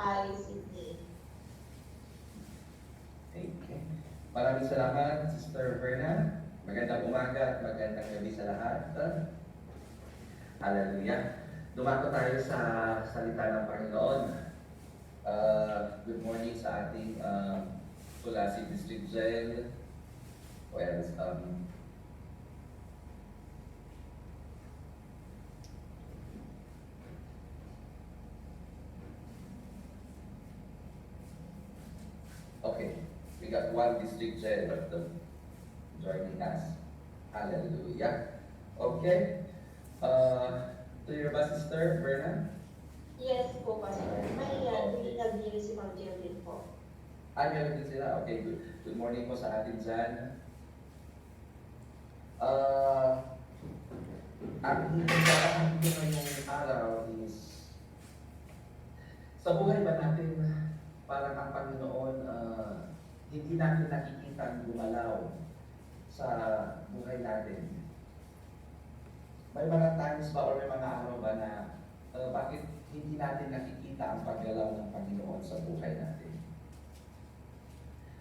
kay Sydney. Okay. Maraming salamat, Sister Verna. Magandang umaga at magandang gabi sa lahat. Hallelujah. Dumako tayo sa salita ng Panginoon. Uh, good morning sa ating um, Tulasi District Jail. Well, um, okay, we got one district jail of the joining us. Hallelujah. Okay. Uh, to your ba, Sister Verna? Yes po, Pastor. May uh, dinagdiri si Ma'am Geraldine po. Ah, meron din sila. Okay, good. Good morning po sa atin dyan. Ah, ang hinihingaan ko ngayong araw is sa buhay ba natin parang ang Panginoon ah, hindi natin nakikita gumalaw sa buhay natin. May mga times ba or may mga araw ba na ah, bakit hindi natin nakikita ang paggalaw ng Panginoon sa buhay natin?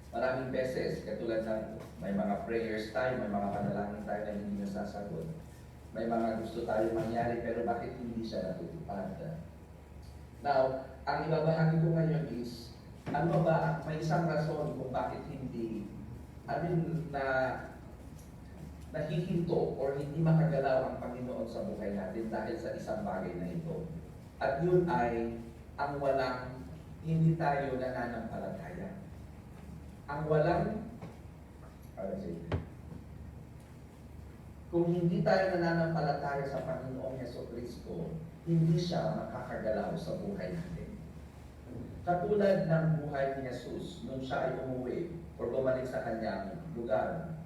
Maraming beses, katulad ng may mga prayers tayo, may mga panalangin tayo na hindi nasasagot. May mga gusto tayo mangyari, pero bakit hindi siya natutupad? Now, ang ibabahagi ko ngayon is, ano ba, may isang rason kung bakit hindi, I na nahihinto or hindi makagalaw ang Panginoon sa buhay natin dahil sa isang bagay na ito. At yun ay ang walang hindi tayo nananampalataya ang walang ano sige, kung hindi tayo nananampalataya sa Panginoong Yeso Kristo, hindi siya makakagalaw sa buhay natin. Katulad ng buhay ni Jesus nung siya ay umuwi o bumalik sa kanyang lugar.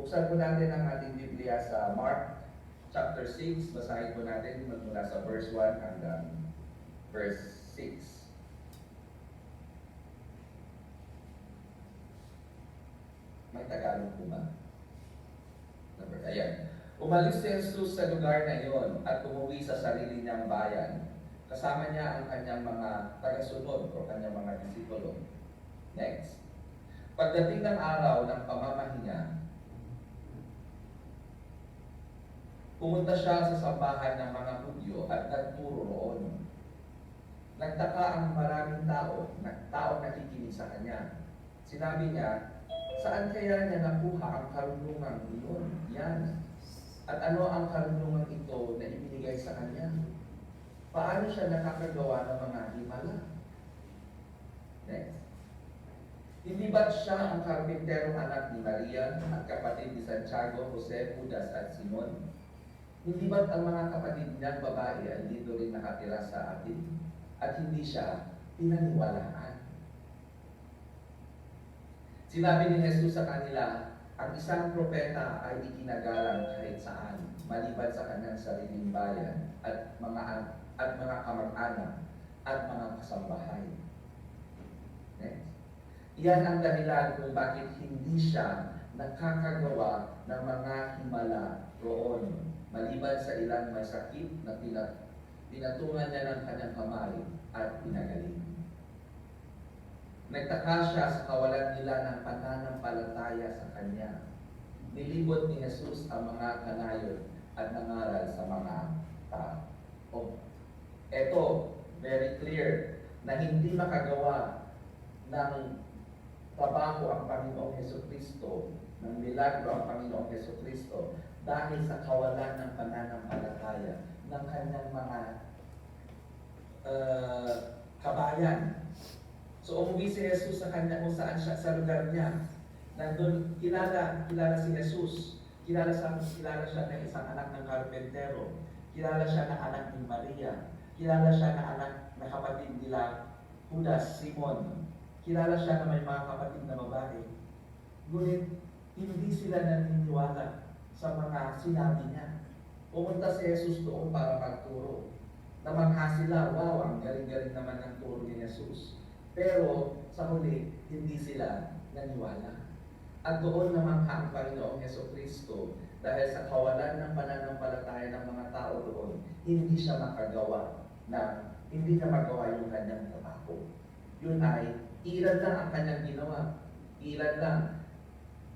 Buksan po natin ang ating Biblia sa Mark chapter 6. Basahin po natin mula sa verse 1 hanggang verse 6. May Tagalog po ba? Number, ayan. Umalis si Jesus sa lugar na iyon at umuwi sa sarili niyang bayan. Kasama niya ang kanyang mga tagasunod o kanyang mga disipulo. Next. Pagdating ng araw ng pamamahinga, pumunta siya sa sambahan ng mga Hudyo at nagturo roon. Nagtaka ang maraming tao, na tao nakikinig sa kanya. Sinabi niya, Saan kaya niya nakuha ang karunungan iyon? Yan. At ano ang karunungan ito na ibinigay sa kanya? Paano siya nakakagawa ng mga himala? Next. Hindi ba siya ang karpinterong anak ni Maria at kapatid ni Santiago, Jose, Judas at Simon? Hindi ba ang mga kapatid niyang babae ay dito rin nakatira sa atin? At hindi siya pinaniwalaan? Sinabi ni Jesus sa kanila, ang isang propeta ay ikinagalang kahit saan, maliban sa kanyang sariling bayan at mga at mga kamag-anak at mga kasambahay. Next. Iyan ang dahilan kung bakit hindi siya nakakagawa ng mga himala roon, maliban sa ilang may sakit na pinat pinatungan niya ng kanyang kamay at pinagaling. Nagtaka siya sa kawalan nila ng pananampalataya sa Kanya. Nilibot ni Jesus ang mga kanayon at nangaral sa mga tao. Eto, very clear na hindi makagawa ng trabaho ang Panginoong Heso Kristo, ng milagro ang Panginoong Heso Kristo dahil sa kawalan ng pananampalataya ng kanyang mga uh, kabayan So umuwi si Jesus sa kanya kung saan siya sa lugar niya. Nandun, kilala, kilala si Jesus. Kilala siya, kilala siya ng isang anak ng karpentero. Kilala siya na anak ni Maria. Kilala siya na anak na kapatid nila Judas, Simon. Kilala siya na may mga kapatid na babae. Ngunit hindi sila naniniwala sa mga sinabi niya. Pumunta si Jesus doon para magturo. Namangha sila, wow, ang galing-galing naman ng turo ni Jesus. Pero sa huli, hindi sila naniwala. At doon naman ang Panginoong Yeso Kristo dahil sa kawalan ng pananampalataya ng mga tao doon, hindi siya makagawa ng hindi niya magawa yung kanyang trabaho. Yun ay, ilan lang ang kanyang ginawa. Ilan lang.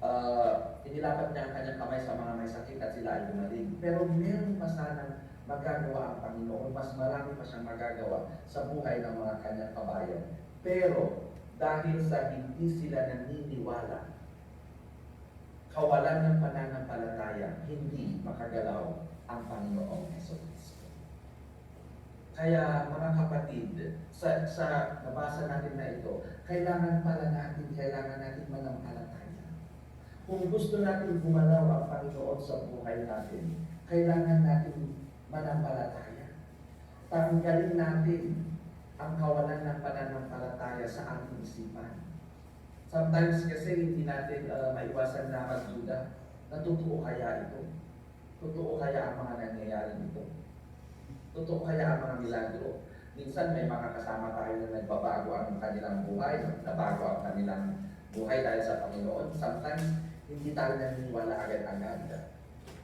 Uh, inilapat niya ang kanyang kamay sa mga may sakit at sila ay gumaling. Pero meron pa sanang magagawa ang Panginoon. Mas marami pa siyang magagawa sa buhay ng mga kanyang kabayan. Pero dahil sa hindi sila naniniwala, kawalan ng pananampalataya, hindi makagalaw ang Panginoong Kristo. Kaya mga kapatid, sa, sa nabasa natin na ito, kailangan pala natin, kailangan natin manampalataya. Kung gusto natin gumalaw ang Panginoon sa buhay natin, kailangan natin manampalataya. Tanggalin natin ang kawalan ng pananampalataya sa ating isipan. Sometimes kasi hindi natin uh, maiwasan na magduda na totoo kaya ito. Totoo kaya ang mga nangyayari nito. Totoo kaya ang mga milagro. Minsan may mga kasama tayo na nagbabago ang kanilang buhay, nabago ang kanilang buhay dahil sa Panginoon. Sometimes hindi tayo naniniwala agad-agad.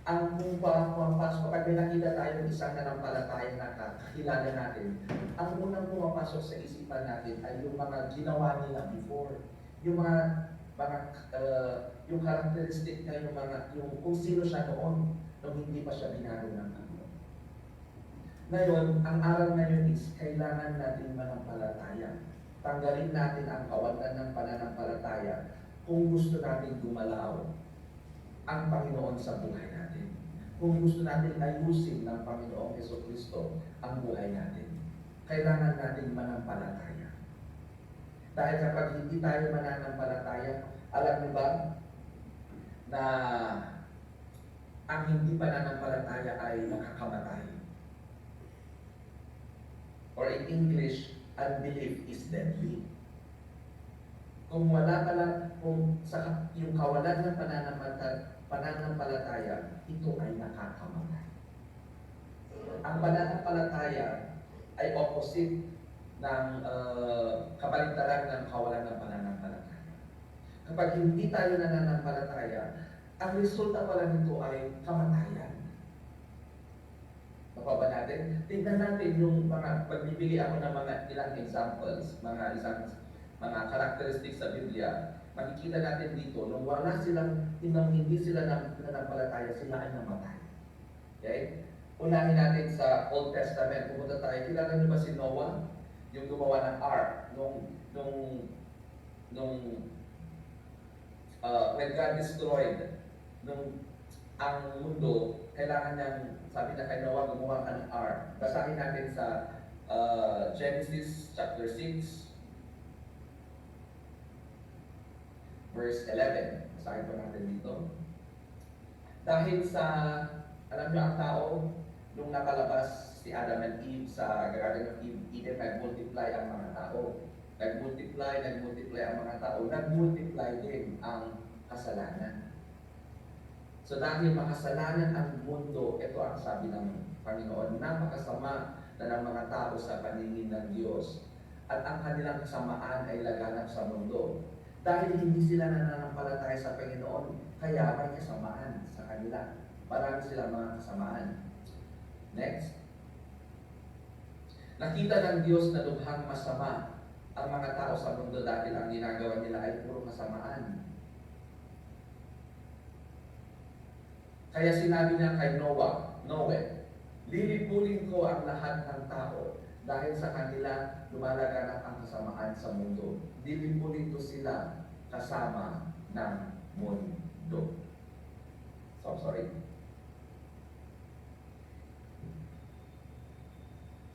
Ang kung pa, pumapasok, kapag may nakita tayo ng isang nanampalataya na kakilala natin, ang unang pumapasok sa isipan natin ay yung mga ginawa nila before. Yung mga mga uh, yung characteristic na yung mga yung kung sino siya noon nung hindi pa siya binago ng. Ngayon, ang aral ngayon is kailangan natin manampalataya. Tanggalin natin ang kawalan ng pananampalataya kung gusto natin gumalaw ang Panginoon sa buhay natin. Kung gusto natin ayusin ng Panginoong Yeso Kristo ang buhay natin, kailangan natin manampalataya. Dahil kapag hindi tayo mananampalataya, alam niyo ba na ang hindi pananampalataya ay nakakamatay. Or in English, unbelief is deadly. Kung wala ka lang, kung sa, yung kawalan ng pananampalataya, pananampalataya, ito ay nakakamatay. Ang pananampalataya ay opposite ng uh, kabaligtaran ng kawalan ng pananampalataya. Kapag hindi tayo nananampalataya, ang resulta pala nito ay kamatayan. Ba natin? Tingnan natin yung mga, pagbibigay ako ng mga ilang examples, mga isang mga characteristics sa Biblia, makikita natin dito, nung wala silang, nung hindi sila nanampalataya, sila ay namatay. Okay? Unahin natin sa Old Testament, pumunta tayo, kilala niyo ba si Noah? Yung gumawa ng ark, nung, nung, nung, uh, when God destroyed, nung ang mundo, kailangan niyang, sabi na kay Noah, gumawa ka ng ark. Basahin natin sa uh, Genesis chapter 6, verse 11. Basahin po natin dito. Dahil sa, alam niyo ang tao, nung nakalabas si Adam and Eve sa Garden of Eden, nag-multiply ang mga tao. Nag-multiply, nag-multiply ang mga tao. Nag-multiply din ang kasalanan. So dahil makasalanan ang mundo, ito ang sabi ng Panginoon, napakasama na ng mga tao sa paningin ng Diyos at ang kanilang kasamaan ay laganap sa mundo. Dahil hindi sila nananampalataya sa Panginoon, kaya may kasamaan sa kanila. Marami silang mga kasamaan. Next. Nakita ng Diyos na lubhang masama ang mga tao sa mundo dahil ang ginagawa nila ay puro kasamaan. Kaya sinabi niya kay Noah, Noe, lilipulin ko ang lahat ng tao dahil sa kanila lumalaganap ang kasamaan sa mundo. Lilipulin ko sila kasama ng mundo. So, sorry.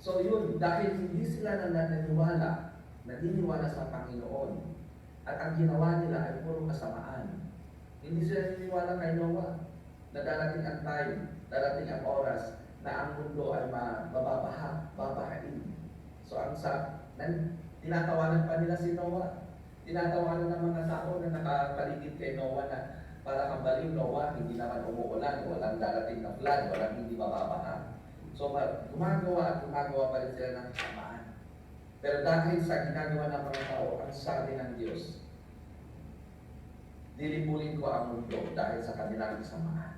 So yun, dahil hindi sila naniniwala, naniniwala sa Panginoon, at ang ginawa nila ay puro kasamaan. Hindi sila naniniwala kay Noah na darating ang time, darating ang oras na ang mundo ay mababaha, babahain. So ang sa, nan, tinatawanan pa nila si Noah. Tinatawanan ng mga tao na nakapaligid kay Noah na para kang baliw, Noah, hindi naman umuulan, walang darating na flood, walang hindi mababaha. So gumagawa at gumagawa pa rin sila ng kasamaan. Pero dahil sa ginagawa ng mga tao, ang sabi ng Diyos, lilipulin ko ang mundo dahil sa kanilang kasamaan.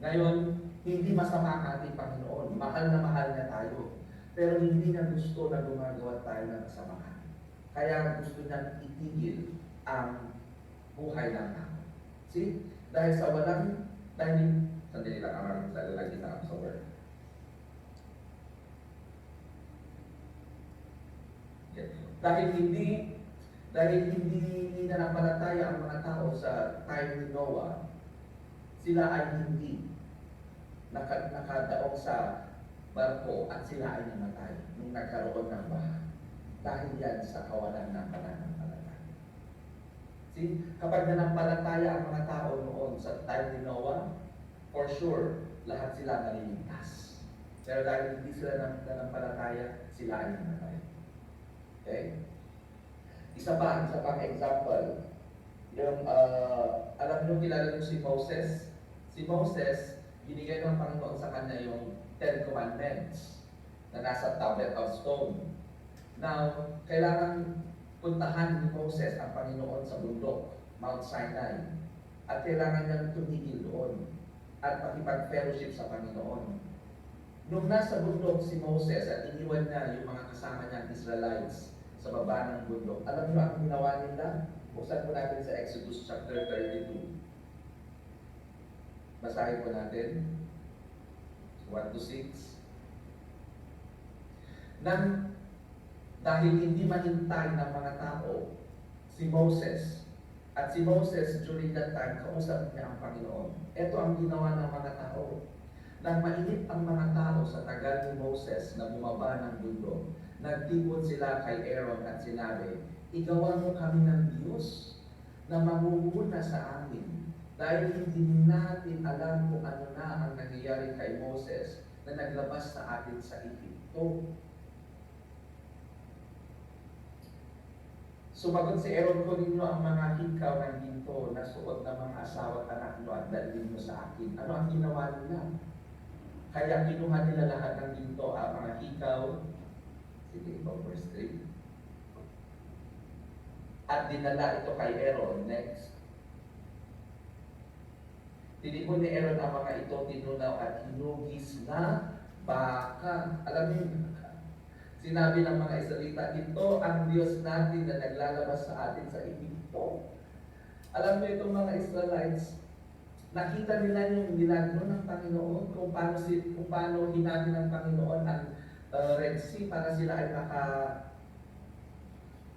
Ngayon, hindi masama ang ating Panginoon. Mahal na mahal na tayo. Pero hindi niya gusto na gumagawa tayo ng kasamahan. Kaya gusto niya itigil ang buhay ng tao. See? Dahil sa walang, dahil, sandali lang, ang sa lalagyan na ako sa word. Yan. Dahil hindi, dahil hindi nanampalataya ang mga tao sa time ni Noah, sila ay hindi naka, nakadaong sa barko at sila ay namatay nung nagkaroon ng baha. Dahil yan sa kawalan ng pananampalataya. See, kapag nanampalataya ang mga tao noon sa time ni Noah, for sure, lahat sila maliligtas. Pero dahil hindi sila nan- nanampalataya, sila ay namatay. Okay? Isa pa, isa pang example. Yung, uh, alam nyo, kilala nyo si Moses? Si Moses, binigay ng Panginoon sa kanya yung Ten Commandments na nasa tablet of stone. Now, kailangan puntahan ni Moses ang Panginoon sa bundok, Mount Sinai. At kailangan niyang tumigil doon at makipag-fellowship sa Panginoon. Nung nasa bundok si Moses at iniwan niya yung mga kasama niyang Israelites sa baba ng bundok, alam niyo ang ginawa nila? Buksan po natin sa Exodus chapter 32. Basahin po natin. 1 to 6. Nang dahil hindi mahintay ng mga tao si Moses at si Moses during that time kausap niya ang Panginoon. Ito ang ginawa ng mga tao. Nang mainit ang mga tao sa tagal ni Moses na bumaba ng bundok, nagtipon sila kay Aaron at sinabi, Igawa mo kami ng Diyos na mamumuna sa amin dahil hindi natin alam kung ano na ang nangyayari kay Moses na naglabas sa atin sa Egypto. Sumagot si Aaron ko ninyo ang mga hikaw ng ginto na suot ng mga asawa at anak nyo at dalhin mo sa akin. Ano ang ginawa nila? Kaya kinuha nila lahat ng ginto, ang mga hikaw. Sige, ito verse 3. At dinala ito kay Aaron. Next. Tinipon ni Aaron ang mga ito, tinunaw at hinugis na baka. Alam niyo, sinabi ng mga Israelita, ito ang Diyos natin na naglalabas sa atin sa Egypto. Alam niyo itong mga Israelites, nakita nila yung milagro ng Panginoon kung paano, si, kung paano hinabi ng Panginoon ang uh, Red Sea para sila ay maka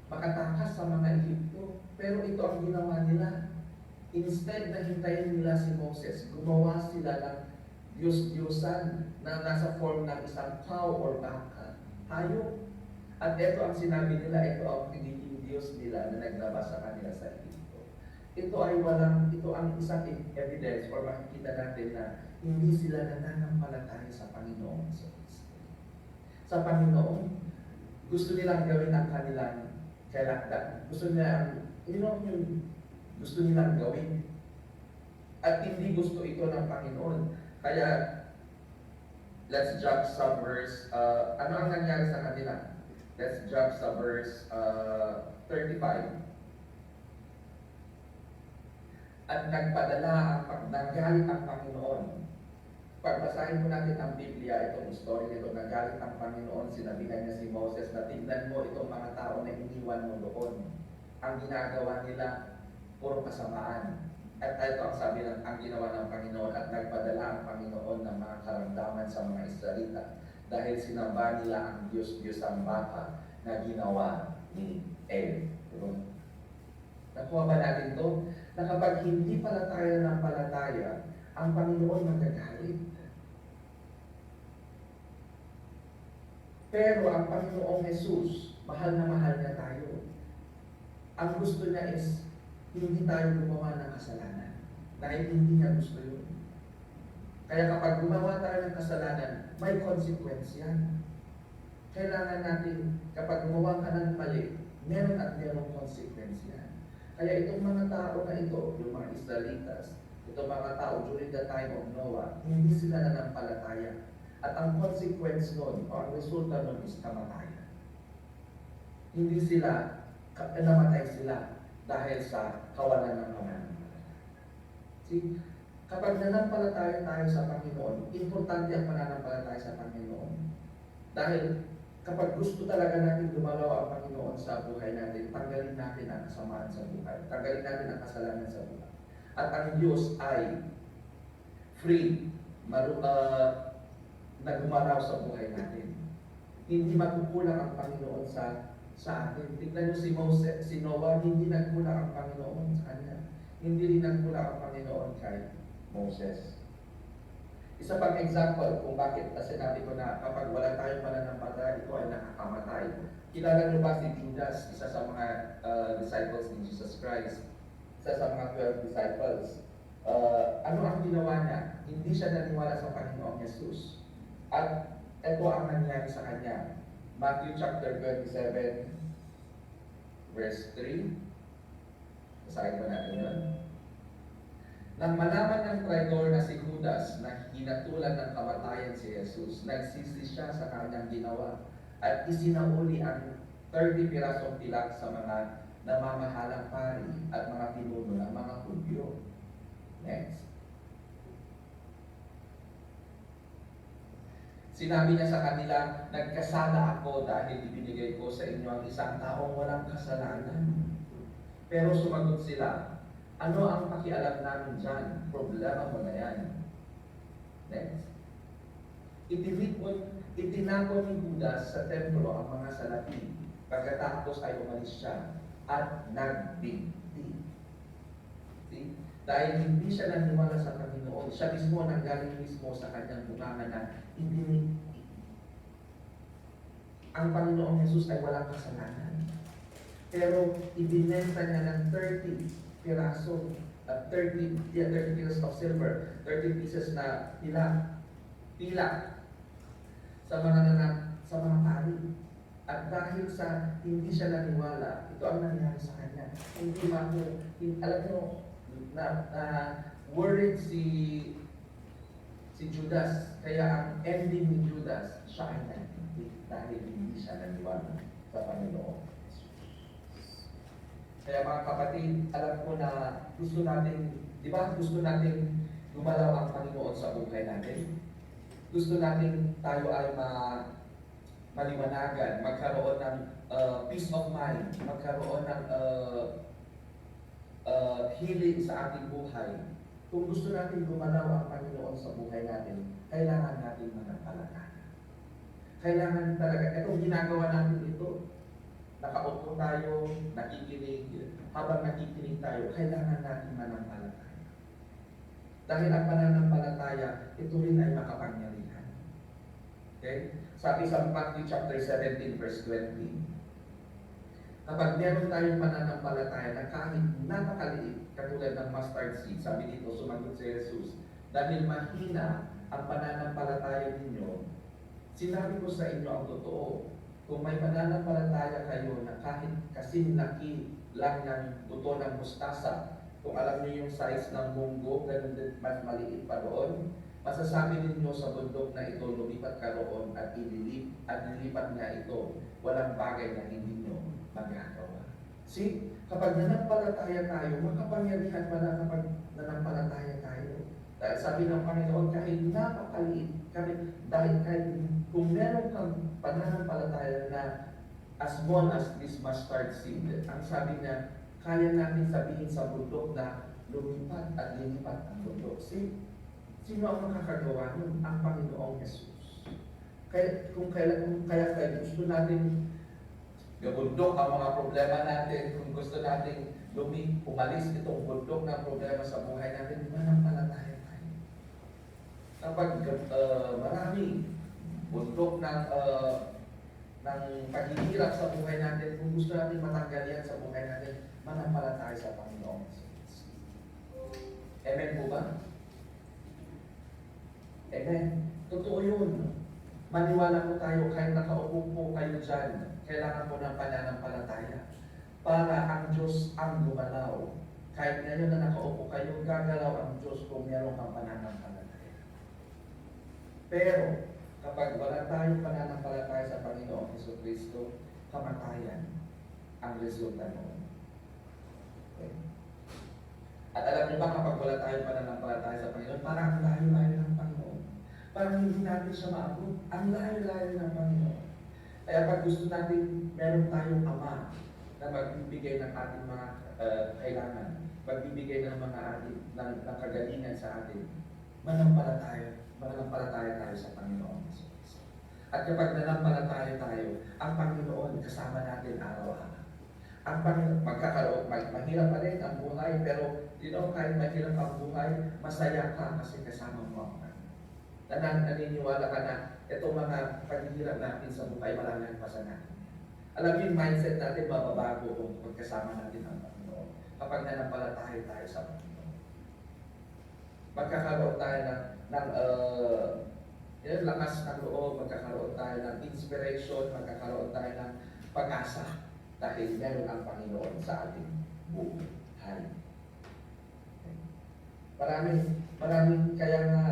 makatakas sa mga Egypto. Pero ito ang ginawa nila. Instead na hintayin nila si Moses, gumawa sila ng Diyos-Diyosan na nasa form ng isang cow or baka, hayop. At ito ang sinabi nila, ito ang piniging Diyos nila na naglabas sa kanila sa Egypto. Ito ay walang, ito ang isang evidence or makikita natin na hindi sila nananampalataya sa Panginoon sa. Sa Panginoon, gusto nilang gawin ang kanilang kailangan. Gusto nila, you know, yung gusto nilang gawin. At hindi gusto ito ng Panginoon. Kaya, let's jump sa verse, uh, ano ang nangyari sa kanila? Let's jump sa verse uh, 35. At nagpadala ang pag nagalit ang Panginoon. Pagbasahin mo natin ang Biblia, itong story nito, nagalit ang Panginoon, sinabihan niya si Moses na tingnan mo itong mga tao na iniwan mo doon. Ang ginagawa nila, puro kasamaan. At ito ang sabi ng ang ginawa ng Panginoon at nagpadala ang Panginoon ng mga karamdaman sa mga Israelita dahil sinamba nila ang Diyos-Diyos ang baka na ginawa ni El. Diba? Nakuha ba natin to? Na kapag hindi palataya ng palataya, ang Panginoon magagalit. Pero ang Panginoong Jesus, mahal na mahal na tayo. Ang gusto niya is hindi tayo gumawa ng kasalanan. Dahil hindi niya gusto yun. Kaya kapag gumawa tayo ng kasalanan, may consequence yan. Kailangan natin, kapag gumawa ka ng mali, meron at merong consequence yan. Kaya itong mga tao na ito, yung mga Israelitas, itong mga tao during the time of Noah, hindi sila nanampalataya. At ang consequence nun, o ang resulta nun is kamatayan. Hindi sila, namatay sila dahil sa kawalan ng pananampalataya. See, kapag nanampalataya tayo sa Panginoon, importante ang pananampalataya sa Panginoon. Dahil kapag gusto talaga natin dumalaw ang Panginoon sa buhay natin, tanggalin natin ang kasamaan sa buhay. Tanggalin natin ang kasalanan sa buhay. At ang Diyos ay free, maru, uh, na gumalaw sa buhay natin. Hindi magkukulang ang Panginoon sa sa atin. Tignan niyo si Moses, si Noah, hindi nagkulang ang Panginoon sa kanya. Hindi rin nagkulang ang Panginoon kay Moses. Isa pang example kung bakit na sinabi ko na kapag wala tayong mananampalaya, ito ay nakakamatay. Kilala niyo ba si Judas, isa sa mga uh, disciples ni Jesus Christ? Isa sa mga 12 disciples. Uh, ano ang ginawa niya? Hindi siya naniwala sa Panginoong Jesus. At ito ang nangyari sa kanya. Matthew chapter 27, verse 3. Basahin mo natin yun. Nang malaman ng traidor na si Judas na hinatulan ng kamatayan si Jesus, nagsisi siya sa kanyang ginawa at isinauli ang 30 pirasong pilak sa mga namamahalang pari at mga pinuno ng mga Hudyo. Next. Sinabi niya sa kanila, nagkasala ako dahil ibinigay ko sa inyo ang isang taong walang kasalanan. Pero sumagot sila, ano ang pakialam namin dyan? Problema mo na yan. Next. Itinipon, itinapon ni Judas sa templo ang mga salapi. Pagkatapos ay umalis siya at nagbigti. Dahil hindi siya naniwala sa Panginoon, siya mismo nanggaling mismo sa kanyang bunganga na hindi ang Panginoong Jesus ay walang kasalanan. Pero ibinenta niya ng 30 piraso at 30, yeah, 30 pieces of silver, 30 pieces na pila, pila sa mga nanak, sa mga pari. At dahil sa hindi siya naniwala, ito ang nangyari sa kanya. Hindi mako, alam mo, na, na worried si si Judas. Kaya ang ending ni Judas, siya ay nagtitip dahil hindi siya naniwala sa Panginoon. Kaya mga kapatid, alam ko na gusto natin, di ba gusto natin gumalaw ang Panginoon sa buhay natin? Gusto natin tayo ay ma maliwanagan, magkaroon ng uh, peace of mind, magkaroon ng uh, uh, healing sa ating buhay. Kung gusto natin gumalaw ang Panginoon sa buhay natin, kailangan natin manampalataya. Kailangan talaga, itong ginagawa natin ito, nakaupo tayo, nakikinig, habang nakikinig tayo, kailangan natin manampalataya. Dahil ang pananampalataya, ito rin ay makapangyarihan. Okay? Sabi sa Matthew chapter 17 verse 20, Kapag meron tayong pananampalataya na kahit napakaliit, katulad ng mustard seed, sabi dito, sumagot si Jesus, dahil mahina ang pananampalataya ninyo, sinabi ko sa inyo ang totoo, kung may pananampalataya kayo na kahit kasing laki lang ng buto ng mustasa, kung alam niyo yung size ng munggo, ganun din mas maliit pa doon, masasabi ninyo sa bundok na ito, lumipat ka roon at ililip, at lilipat nga ito, walang bagay na hindi nyo magagawa. See, kapag nanampalataya tayo, makapangyarihan pala kapag nanampalataya tayo. Dahil sabi ng Panginoon, kahit napakaliit, kahit, dahil kahit kung meron kang pananampalataya na as small as this mustard seed, ang sabi niya, kaya natin sabihin sa bundok na lumipat at lilipat ang bundok. See, sino ang makakagawa nun? Ang Panginoong Jesus. Kaya, kung kaya, kung kaya kaya gusto natin gabundok ang mga problema natin, kung gusto natin lumi, umalis itong bundok ng problema sa buhay natin, manampalataya tayo. Kapag uh, marami bundok ng uh, ng paghihirap sa buhay natin, kung gusto natin matanggal yan sa buhay natin, manampalataya sa Panginoon. Amen po ba? Amen. Totoo yun. Maniwala po tayo, kahit nakaupo po kayo dyan, kailangan po ng pananampalataya. Para ang Diyos ang gumalaw. Kahit ngayon na nakaupo kayo, gagalaw ang Diyos kung meron kang pananampalataya. Pero, kapag wala tayong pananampalataya sa Panginoong Heso Kristo, kamatayan ang resulta noon. Okay? At alam niyo ba kapag wala tayong pananampalataya sa Panginoon, parang ang layo-layo ng Panginoon. Parang hindi natin siya maabot. Ang layo-layo ng Panginoon. Kaya pag gusto natin, meron tayong Ama na magbibigay ng ating mga uh, kailangan, magbibigay ng mga ating, ng, ng kagalingan sa atin, manampalataya, manampalataya tayo sa Panginoon. At kapag nanampalataya tayo, ang Panginoon kasama natin araw-araw. Ang Panginoon, magkakaroon, mag, mahirap pa rin ang buhay, pero you know, kahit mahirap ang buhay, masaya ka kasi kasama mo ang Nanan, naniniwala ka na itong mga paghihirap natin sa buhay, malalagpasan natin. Alam yung mindset natin, mababago kung pagkasama natin ang Panginoon. Kapag nanampalataya tayo sa Panginoon. Magkakaroon tayo ng, ng uh, yun, lakas ng loob, magkakaroon tayo ng inspiration, magkakaroon tayo ng pag-asa dahil meron ang Panginoon sa ating buhay. Maraming, maraming kaya nga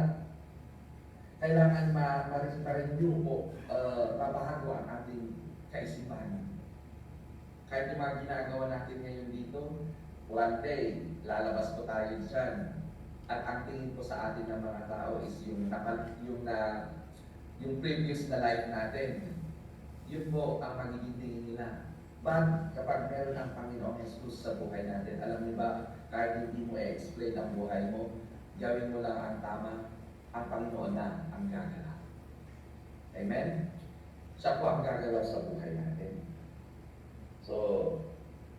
kailangan ma- ma- ma-renew po, uh, mabahago ang ating kaisipan. Kahit yung mga ginagawa natin ngayon dito, one day, lalabas po tayo dyan. At ang tingin ko sa atin ng mga tao is yung, nakal- yung, na, yung previous na life natin. Yun po ang magiging tingin nila. But kapag meron ang Panginoong Jesus sa buhay natin, alam niyo ba, kahit hindi mo i-explain ang buhay mo, gawin mo lang ang tama, ang Panginoon na ang gagalaw. Amen? Siya po ang gagalaw sa buhay natin. So,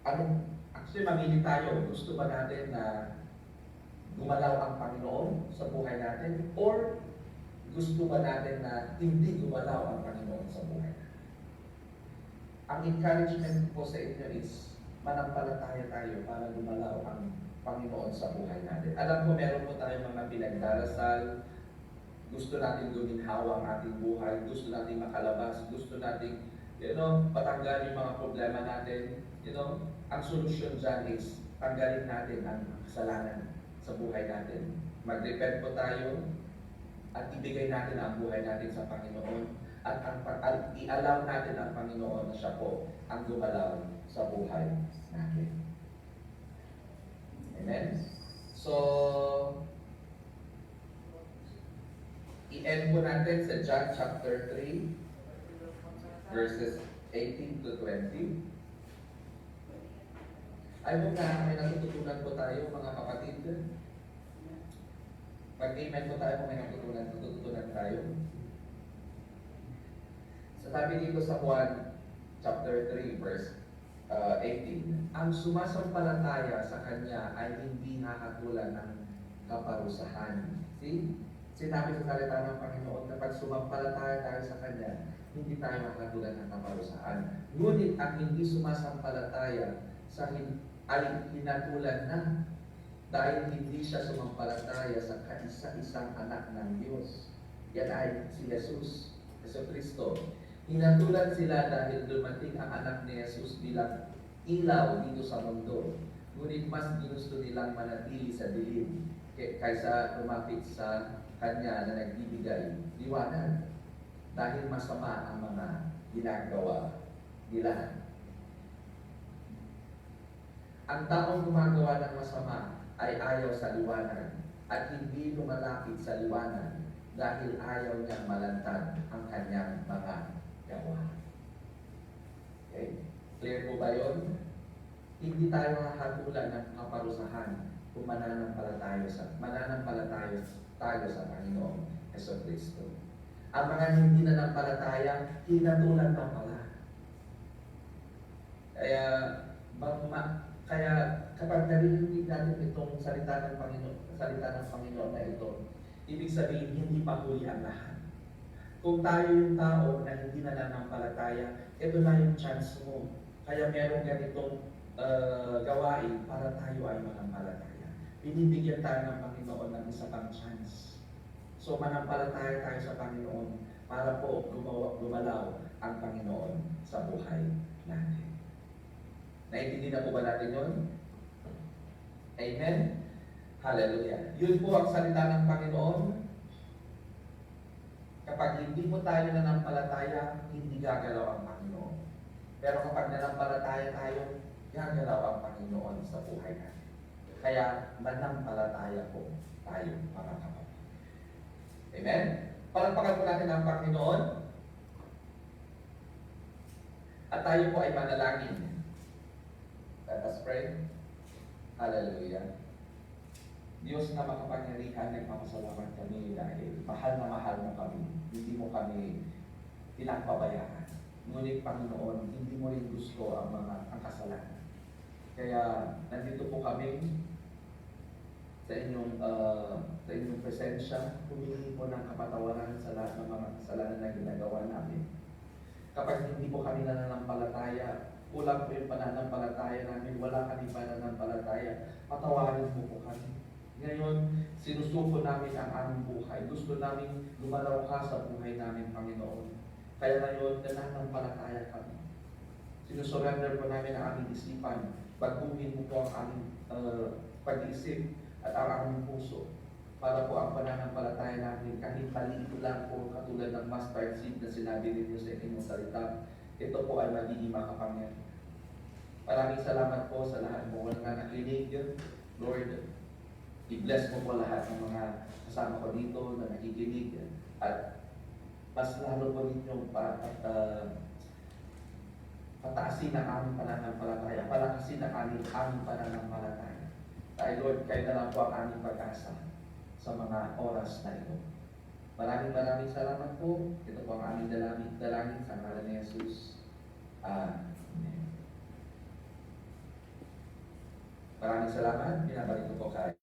ano, actually mamili tayo, gusto ba natin na gumalaw ang Panginoon sa buhay natin or gusto ba natin na hindi gumalaw ang Panginoon sa buhay natin? Ang encouragement po sa inyo is manampalataya tayo para gumalaw ang Panginoon sa buhay natin. Alam ko meron po tayong mga pinagdarasal, gusto natin guminhawa ang ating buhay, gusto natin makalabas, gusto natin, you know, patanggal yung mga problema natin. You know, ang solusyon dyan is tanggalin natin ang kasalanan sa buhay natin. Mag-repent po tayo at ibigay natin ang buhay natin sa Panginoon at, ang, at i-allow natin ang Panginoon na siya po ang gumalaw sa buhay natin. Amen? So, i-end po natin sa John chapter 3, verses 18 to 20. I hope na may natututunan po tayo mga kapatid. Mag-amen po tayo kung may natutunan, natututunan tayo. Sa sabi dito sa Juan chapter 3 verse uh, 18, ang sumasampalataya sa Kanya ay hindi nakatulan ng kaparusahan. See? Sinabi sa salita ng Panginoon na pag sumampalataya tayo sa Kanya, hindi tayo makatulan ng kaparusahan. Ngunit ang hindi sumasampalataya sa hin- ay hinatulan na dahil hindi siya sumampalataya sa kaisa-isang anak ng Diyos. Yan ay si Jesus, Yeso Kristo. Hinatulan sila dahil dumating ang anak ni Jesus bilang ilaw dito sa mundo. Ngunit mas ginusto nilang manatili sa dilim kay- kaysa lumapit sa Kanya na nagbibigay liwanag. Dahil masama ang mga ginagawa nila. Ang taong gumagawa ng masama ay ayaw sa liwanag at hindi lumalapit sa liwanag dahil ayaw niyang malantad ang kanyang mga gawa. Okay? Clear po ba yun? Hindi tayo hahatulan ng kaparusahan kung mananampalataya sa mananampalataya tayo sa Panginoong Heso Kristo. Ang mga hindi nanampalataya, hinatulan pa pala. Kaya, ma- kaya kapag narinig natin itong salita ng Panginoon, salita ng Panginoon na ito, ibig sabihin hindi pa huli ang lahat. Kung tayo yung tao na hindi na nanampalataya, ito na yung chance mo. Kaya meron ganitong uh, gawain para tayo ay manampalataya. Binibigyan tayo ng Panginoon ng isa pang chance. So manampalataya tayo sa Panginoon para po gumawa, gumalaw ang Panginoon sa buhay natin. Naintindihan na po ba natin yun? Amen? Hallelujah. Yun po ang salita ng Panginoon. Kapag hindi po tayo nanampalataya, hindi gagalaw ang Panginoon. Pero kapag nanampalataya tayo, gagalaw ang Panginoon sa buhay natin. Kaya manampalataya po tayo, mga kapatid. Amen? Palagpakan po natin ang Panginoon. At tayo po ay manalangin. Let us pray. Hallelujah. Diyos na makapangyarihan, nagpapasalamat kami dahil mahal na mahal mo kami. Hindi mo kami pinagpabayaan. Ngunit Panginoon, hindi mo rin gusto ang mga ang kasalanan. Kaya nandito po kami sa inyong uh, sa inyong presensya, humingi po ng kapatawaran sa lahat ng mga kasalanan na ginagawa namin. Kapag hindi po kami nananampalataya, kulang po yung pananampalataya namin, wala kami pananampalataya, patawarin mo po kami. Ngayon, sinusuko namin ang aming buhay. Gusto namin lumalaw ka sa buhay namin, Panginoon. Kaya ngayon, nananampalataya kami. Sinusurrender po namin ang aming isipan. Baguhin mo po ang aming uh, pag-isip at ang aming puso para po ang pananampalataya namin kahit maliit lang po katulad ng mustard seed na sinabi ninyo sa inyong salita, ito po ay magiging makapangyarihan. Maraming salamat po sa lahat mo na nakinig. Lord, i-bless mo po lahat ng mga kasama ko dito na nakikinig at mas lalo po ninyo pa, at, uh, pataasin ang aming pananampalataya, palakasin ang aming, aming pananampalataya. Dahil Lord, kayo na lang po ang aming pag-asa sa mga oras na ito. Maraming maraming salamat po. Ito po ang aming dalangin, dalangin sa ngalan ni Jesus. Amen. Maraming salamat. Binabalik ko po kayo.